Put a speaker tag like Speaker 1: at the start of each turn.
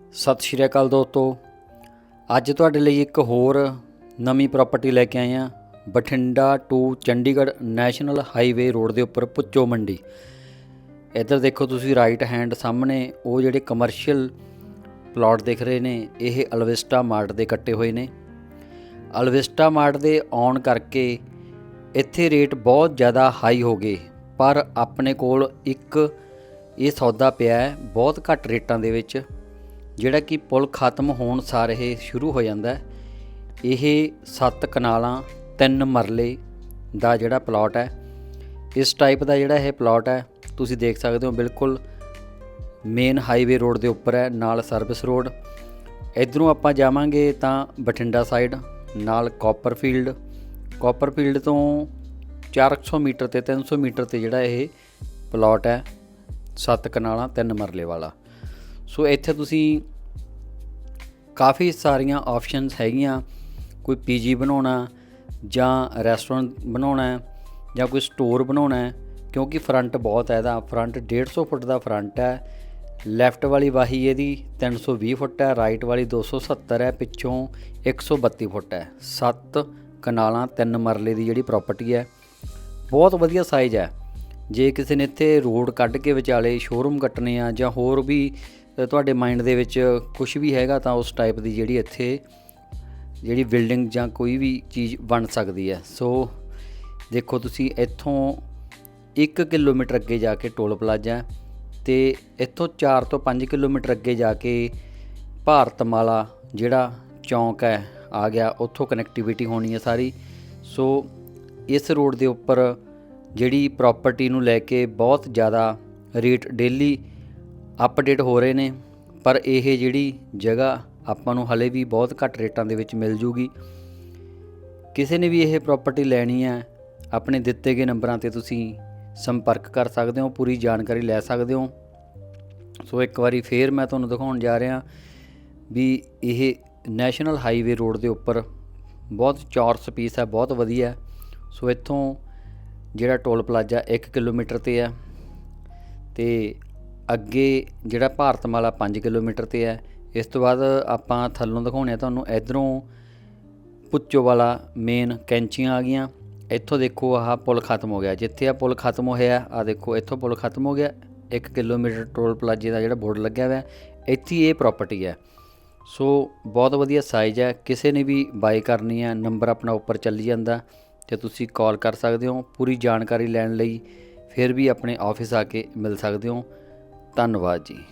Speaker 1: ਸਤਿ ਸ਼੍ਰੀ ਅਕਾਲ ਦੋਸਤੋ। ਅੱਜ ਤੁਹਾਡੇ ਲਈ ਇੱਕ ਹੋਰ ਨਵੀਂ ਪ੍ਰਾਪਰਟੀ ਲੈ ਕੇ ਆਏ ਹਾਂ। Bathinda to Chandigarh national highway road ਦੇ ਉੱਪਰ ਪੁੱਚੋ ਮੰਡੀ। ਇੱਧਰ ਦੇਖੋ ਤੁਸੀਂ ਰਾਈਟ ਹੈਂਡ ਸਾਹਮਣੇ, ਉਹ ਜਿਹੜੇ ਕਮਰਸ਼ੀਅਲ ਪਲਾਟ ਦਿਖ ਰਹੇ ਨੇ, ਇਹ ਅਲਵਿਸਟਾ ਮਾਰਟ ਦੇ ਕੱਟੇ ਹੋਏ ਨੇ। ਅਲਵਿਸਟਾ ਮਾਰਟ ਦੇ ਆਉਣ ਕਰਕੇ ਇੱਥੇ ਰੇਟ ਬਹੁਤ ਜ਼ਿਆਦਾ ਹਾਈ ਹੋ ਗਏ, ਪਰ ਆਪਣੇ ਕੋਲ ਇੱਕ ਇਹ ਸੌਦਾ ਪਿਆ ਬਹੁਤ ਘੱਟ ਰੇਟਾਂ ਦੇ ਵਿੱਚ। ਜਿਹੜਾ ਕਿ ਪੁਲ ਖਤਮ ਹੋਣ ਸਾਰ ਇਹ ਸ਼ੁਰੂ ਹੋ ਜਾਂਦਾ ਹੈ। ਇਹ ਸੱਤ ਕਨਾਲਾਂ, ਤਿੰਨ ਮਰਲੇ ਦਾ ਜਿਹੜਾ ਪਲਾਟ ਹੈ। ਇਸ ਟਾਈਪ ਦਾ ਜਿਹੜਾ ਇਹ ਪਲਾਟ ਹੈ, ਤੁਸੀਂ ਦੇਖ ਸਕਦੇ ਹੋ ਬਿਲਕੁਲ ਮੇਨ ਹਾਈਵੇ ਰੋਡ ਦੇ ਉੱਪਰ ਹੈ, ਨਾਲ ਸਰਵਿਸ ਰੋਡ ਇਧਰੋਂ ਆਪਾਂ ਜਾਵਾਂਗੇ ਤਾਂ ਬਠਿੰਡਾ ਸਾਈਡ ਨਾਲ ਕਾਪਰਫੀਲਡ ਕਾਪਰਫੀਲਡ ਤੋਂ 400 ਮੀਟਰ ਤੇ 300 ਮੀਟਰ ਤੇ ਜਿਹੜਾ ਇਹ ਪਲਾਟ ਹੈ, ਸੱਤ ਕਨਾਲਾਂ, ਤਿੰਨ ਮਰਲੇ ਵਾਲਾ। ਸੋ ਇੱਥੇ ਤੁਸੀਂ ਕਾਫੀ ਸਾਰੀਆਂ ਆਪਸ਼ਨਸ ਹੈਗੀਆਂ। ਕੋਈ ਪੀਜੀ ਬਣਾਉਣਾ, ਜਾਂ ਰੈਸਟੋਰੈਂਟ ਬਣਾਉਣਾ ਜਾਂ ਕੋਈ ਸਟੋਰ ਬਣਾਉਣਾ ਹੈ, ਕਿਉਂਕਿ ਫਰੰਟ ਬਹੁਤ ਹੈ ਇਹਦਾ। ਫਰੰਟ 150 ਫੁੱਟ ਦਾ ਫਰੰਟ ਹੈ। ਲੈਫਟ ਵਾਲੀ ਵਾਹੀ ਇਹਦੀ 320 ਫੁੱਟ ਹੈ ਰਾਈਟ ਵਾਲੀ 270 ਹੈ, ਪਿੱਛੋਂ 132 ਫੁੱਟ ਹੈ। ਸੱਤ ਕਨਾਲਾਂ, ਤਿੰਨ ਮਰਲੇ ਦੀ ਜਿਹੜੀ ਪ੍ਰਾਪਰਟੀ ਹੈ, ਬਹੁਤ ਵਧੀਆ ਸਾਈਜ਼ ਹੈ। ਜੇ ਕਿਸੇ ਨੇ ਇੱਥੇ ਰੋਡ ਕੱਢ ਕੇ ਵਿਚਾਲੇ ਸ਼ੋਰੂਮ ਕੱਟਣੇ ਆ, ਜਾਂ ਹੋਰ ਵੀ ਤੁਹਾਡੇ ਮਾਈਂਡ ਦੇ ਵਿੱਚ ਕੁਝ ਵੀ ਹੈਗਾ ਤਾਂ ਉਸ ਟਾਈਪ ਦੀ ਜਿਹੜੀ ਇੱਥੇ, ਜਿਹੜੀ ਬਿਲਡਿੰਗ ਜਾਂ ਕੋਈ ਵੀ ਚੀਜ਼ ਬਣ ਸਕਦੀ ਹੈ। ਸੋ ਦੇਖੋ ਤੁਸੀਂ ਇੱਥੋਂ 1 ਕਿਲੋਮੀਟਰ ਅੱਗੇ ਜਾ ਕੇ ਟੋਲ ਪਲਾਜ਼ਾ ਹੈ ਤੇ ਇੱਥੋਂ 4 ਤੋਂ 5 ਕਿਲੋਮੀਟਰ ਅੱਗੇ ਜਾ ਕੇ ਭਾਰਤਮਾਲਾ ਜਿਹੜਾ ਚੌਂਕ ਹੈ, ਆ ਗਿਆ, ਉੱਥੋਂ ਕਨੈਕਟੀਵਿਟੀ ਹੋਣੀ ਹੈ ਸਾਰੀ। ਸੋ ਇਸ ਰੋਡ ਦੇ ਉੱਪਰ ਜਿਹੜੀ ਪ੍ਰਾਪਰਟੀ ਨੂੰ ਲੈ ਕੇ ਬਹੁਤ ਜ਼ਿਆਦਾ ਰੇਟ ਡੇਲੀ ਅਪਡੇਟ ਹੋ ਰਹੇ ਨੇ, ਪਰ ਇਹ ਜਿਹੜੀ ਜਗ੍ਹਾ ਆਪਾਂ ਨੂੰ ਹਲੇ ਵੀ ਬਹੁਤ ਘੱਟ ਰੇਟਾਂ ਦੇ ਵਿੱਚ ਮਿਲ ਜੂਗੀ। ਕਿਸੇ ਨੇ ਵੀ ਇਹ ਪ੍ਰਾਪਰਟੀ ਲੈਣੀ ਹੈ, ਆਪਣੇ ਦਿੱਤੇ ਗਏ ਨੰਬਰਾਂ ਤੇ ਤੁਸੀਂ ਸੰਪਰਕ ਕਰ ਸਕਦੇ ਹੋ, ਪੂਰੀ ਜਾਣਕਾਰੀ ਲੈ ਸਕਦੇ ਹੋ। ਸੋ ਇੱਕ ਵਾਰੀ ਫੇਰ ਮੈਂ ਤੁਹਾਨੂੰ ਦਿਖਾਉਣ ਜਾ ਰਿਹਾ ਵੀ ਇਹ ਨੈਸ਼ਨਲ ਹਾਈਵੇ ਰੋਡ ਦੇ ਉੱਪਰ ਬਹੁਤ ਚੌਰਸ ਪੀਸ ਹੈ, ਬਹੁਤ ਵਧੀਆ ਸੋ ਇੱਥੋਂ ਜਿਹੜਾ ਟੋਲ ਪਲਾਜ਼ਾ 1 ਕਿਲੋਮੀਟਰ ਤੇ ਹੈ, ਤੇ ਅੱਗੇ ਜਿਹੜਾ ਭਾਰਤਮਾਲਾ 5 ਕਿਲੋਮੀਟਰ ਤੇ ਹੈ, ਇਸ ਤੋਂ ਬਾਅਦ ਆਪਾਂ ਥੱਲੋਂ ਦਿਖਾਉਣੇ ਆ ਤੁਹਾਨੂੰ, ਇਧਰੋਂ ਪੁੱਚੋ ਵਾਲਾ ਮੇਨ ਕੈਂਚੀਆਂ ਆ ਗਈਆਂ। ਇੱਥੋਂ ਦੇਖੋ ਆਹ ਪੁਲ ਖਤਮ ਹੋ ਗਿਆ। ਜਿੱਥੇ ਆ ਪੁਲ ਖਤਮ ਹੋਇਆ ਆ ਦੇਖੋ ਇੱਥੋਂ ਪੁਲ ਖਤਮ ਹੋ ਗਿਆ। 1 ਕਿਲੋਮੀਟਰ ਟੋਲ ਪਲਾਜ਼ੇ ਦਾ ਜਿਹੜਾ ਬੋਰਡ ਲੱਗਿਆ ਹੋਇਆ, ਇੱਥੇ ਇਹ ਪ੍ਰਾਪਰਟੀ ਹੈ। ਸੋ ਬਹੁਤ ਵਧੀਆ ਸਾਈਜ਼ ਹੈ। ਕਿਸੇ ਨੇ ਵੀ ਬਾਈ ਕਰਨੀ ਹੈ ਨੰਬਰ ਆਪਣਾ ਉੱਪਰ ਚੱਲੀ ਜਾਂਦਾ ਤੇ ਤੁਸੀਂ ਕਾਲ ਕਰ ਸਕਦੇ ਹੋ। ਪੂਰੀ ਜਾਣਕਾਰੀ ਲੈਣ ਲਈ ਫਿਰ ਵੀ ਆਪਣੇ ਆਫਿਸ ਆ ਕੇ ਮਿਲ ਸਕਦੇ ਹੋ। ਧੰਨਵਾਦ ਜੀ।